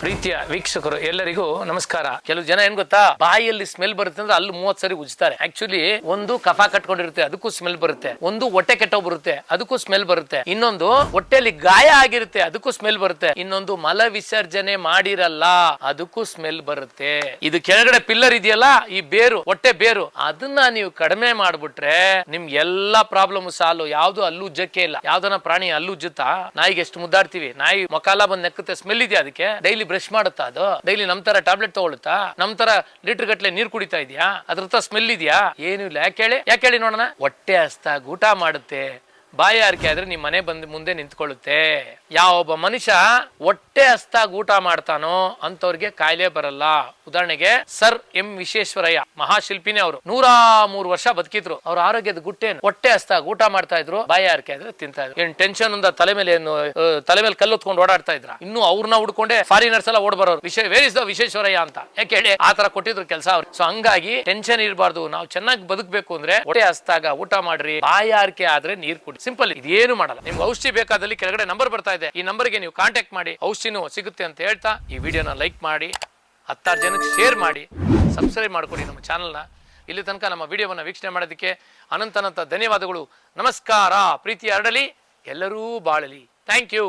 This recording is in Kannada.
ಪ್ರೀತಿಯ ವೀಕ್ಷಕರು ಎಲ್ಲರಿಗೂ ನಮಸ್ಕಾರ. ಕೆಲವು ಜನ ಏನ್ ಗೊತ್ತಾ? ಬಾಯಲ್ಲಿ ಸ್ಮೆಲ್ ಬರುತ್ತೆ ಅಂದ್ರೆ ಅಲ್ಲಿ ಮೂವತ್ ಸರಿ ಉಜ್ತಾರೆ. ಆಕ್ಚುಲಿ ಒಂದು ಕಫ ಕಟ್ಕೊಂಡಿರುತ್ತೆ, ಅದಕ್ಕೂ ಸ್ಮೆಲ್ ಬರುತ್ತೆ. ಒಂದು ಹೊಟ್ಟೆ ಕೆಟ್ಟೋ ಬರುತ್ತೆ, ಅದಕ್ಕೂ ಸ್ಮೆಲ್ ಬರುತ್ತೆ. ಇನ್ನೊಂದು ಹೊಟ್ಟೆಲಿ ಗಾಯ ಆಗಿರುತ್ತೆ, ಅದಕ್ಕೂ ಸ್ಮೆಲ್ ಬರುತ್ತೆ. ಇನ್ನೊಂದು ಮಲ ವಿಸರ್ಜನೆ ಮಾಡಿರಲ್ಲ, ಅದಕ್ಕೂ ಸ್ಮೆಲ್ ಬರುತ್ತೆ. ಇದು ಕೆಳಗಡೆ ಪಿಲ್ಲರ್ ಇದೆಯಲ್ಲ, ಈ ಬೇರು, ಹೊಟ್ಟೆ ಬೇರು, ಅದನ್ನ ನೀವು ಕಡಿಮೆ ಮಾಡ್ಬಿಟ್ರೆ ನಿಮ್ಗೆ ಎಲ್ಲಾ ಪ್ರಾಬ್ಲಮ್ ಸಾಲು. ಯಾವ್ದು ಅಲ್ಲೂ ಜಕ್ಕೆ ಇಲ್ಲ. ಯಾವ್ದನ ಪ್ರಾಣಿ ಅಲ್ಲು ಉಜ್ಜುತ್ತಾ? ನಾಯಿಗೆ ಎಷ್ಟು ಮುದ್ದಾಡ್ತೀವಿ? ನಾಯಿ ಮೊಕಾಲ ಬಂದ್ ನೆಕ್ಕುತ್ತೆ ಸ್ಮೆಲ್ ಇದೆಯಾ ಅದಕ್ಕೆ? ಡೈಲಿ ಬ್ರಷ್ ಮಾಡುತ್ತಾ ಅದು? ಡೈಲಿ ನಮ್ ತರ ಟ್ಯಾಬ್ಲೆಟ್ ತಗೊಳುತ್ತಾ ನಮ್ ತರ ಲೀಟರ್ ಗಟ್ಲೆ ನೀರ್ ಕುಡಿತಾ ಇದೆಯಾ? ಅದ್ರ ಸ್ಮೆಲ್ ಇದೆಯಾ? ಏನು ಇಲ್ಲ. ಯಾಕೆ ಹೇಳಿ? ಯಾಕೆ ಹೇಳಿ ನೋಡೋಣ? ಹೊಟ್ಟೆ ಹಸ್ತಾಗ ಊಟ ಮಾಡುತ್ತೆ. ಬಾಯಿ ಆರಿಕೆ ಆದ್ರೆ ನಿಮ್ ಮನೆ ಬಂದು ಮುಂದೆ ನಿಂತ್ಕೊಳ್ಳುತ್ತೆ. ಯಾವೊಬ್ಬ ಮನುಷ್ಯ ಹೊಟ್ಟೆ ಹಸ್ತಾಗ ಊಟ ಮಾಡ್ತಾನೋ ಅಂತವ್ರಿಗೆ ಕಾಯಿಲೆ ಬರಲ್ಲ. ಉದಾಹರಣೆಗೆ ಸರ್ ಎಂ ವಿಶ್ವೇಶ್ವರಯ್ಯ, ಮಹಾಶಿಲ್ಪಿನೇ ಅವರು. ನೂರ ಮೂರು ವರ್ಷ ಬದುಕಿದ್ರು. ಅವ್ರ ಆರೋಗ್ಯದ ಗುಟ್ಟೇನು? ಹೊಟ್ಟೆ ಹಸ್ತಾಗ ಊಟ ಮಾಡ್ತಾ ಇದ್ರು, ಬಾಯಿ ಆರಿಕೆ ಆದ್ರೆ ತಿಂತಾ ಇದ್ರು. ಏನ್ ಟೆನ್ಷನ್ ಅಂದ ತಲೆ ಮೇಲೆ ಏನು ತಲೆ ಮೇಲೆ ಕಲ್ಲು ಹೊತ್ಕೊಂಡು ಓಡಾಡ್ತಾ ಇದ್ರ? ಇನ್ನು ಅವ್ರನ್ನ ಹುಡ್ಕೊಂಡೆ ಫಾರಿನರ್ಸ್ ಎಲ್ಲ ಓಡ್ ಬರೋರು ವೇರ್ ಇಸ್ ದ ವಿಶ್ವೇಶ್ವರಯ್ಯ ಅಂತ? ಯಾಕೆ ಹೇಳಿ? ಆತರ ತರ ಕೊಟ್ಟಿದ್ರು ಕೆಲಸ ಅವ್ರು. ಸೊ ಹಂಗಾಗಿ ಟೆನ್ಷನ್ ಇರಬಾರ್ದು. ನಾವು ಚೆನ್ನಾಗಿ ಬದುಕಬೇಕು ಅಂದ್ರೆ ಹೊಟ್ಟೆ ಹಸ್ತಾಗ ಊಟ ಮಾಡ್ರಿ, ಬಾಯಿ ಆರಿಕೆ ಆದ್ರೆ ನೀರ್ ಕುಡಿ ಸಿಂಪಲ್ ಇದೇನು ಮಾಡಲ್ಲ. ನಿಮ್ಗೆ ಔಷಧಿ ಬೇಕಾದಲ್ಲಿ ಕೆಳಗಡೆ ನಂಬರ್ ಬರ್ತಾ ಇದೆ. ಈ ನಂಬರ್ಗೆ ನೀವು ಕಾಂಟ್ಯಾಕ್ಟ್ ಮಾಡಿ, ಔಷಧಿನೂ ಸಿಗುತ್ತೆ ಅಂತ ಹೇಳ್ತಾ ಈ ವಿಡಿಯೋನ ಲೈಕ್ ಮಾಡಿ, ಹತ್ತಾರು ಜನಕ್ಕೆ ಶೇರ್ ಮಾಡಿ ಸಬ್ಸ್ಕ್ರೈಬ್ ಮಾಡ್ಕೊಡಿ ನಮ್ಮ ಚಾನಲ್ನ ಇಲ್ಲಿ ತನಕ ನಮ್ಮ ವಿಡಿಯೋವನ್ನು ವೀಕ್ಷಣೆ ಮಾಡೋದಕ್ಕೆ ಅನಂತ ಅನಂತ ಧನ್ಯವಾದಗಳು. ನಮಸ್ಕಾರ. ಪ್ರೀತಿ ಹರಡಲಿ ಎಲ್ಲರೂ ಬಾಳಲಿ. Thank you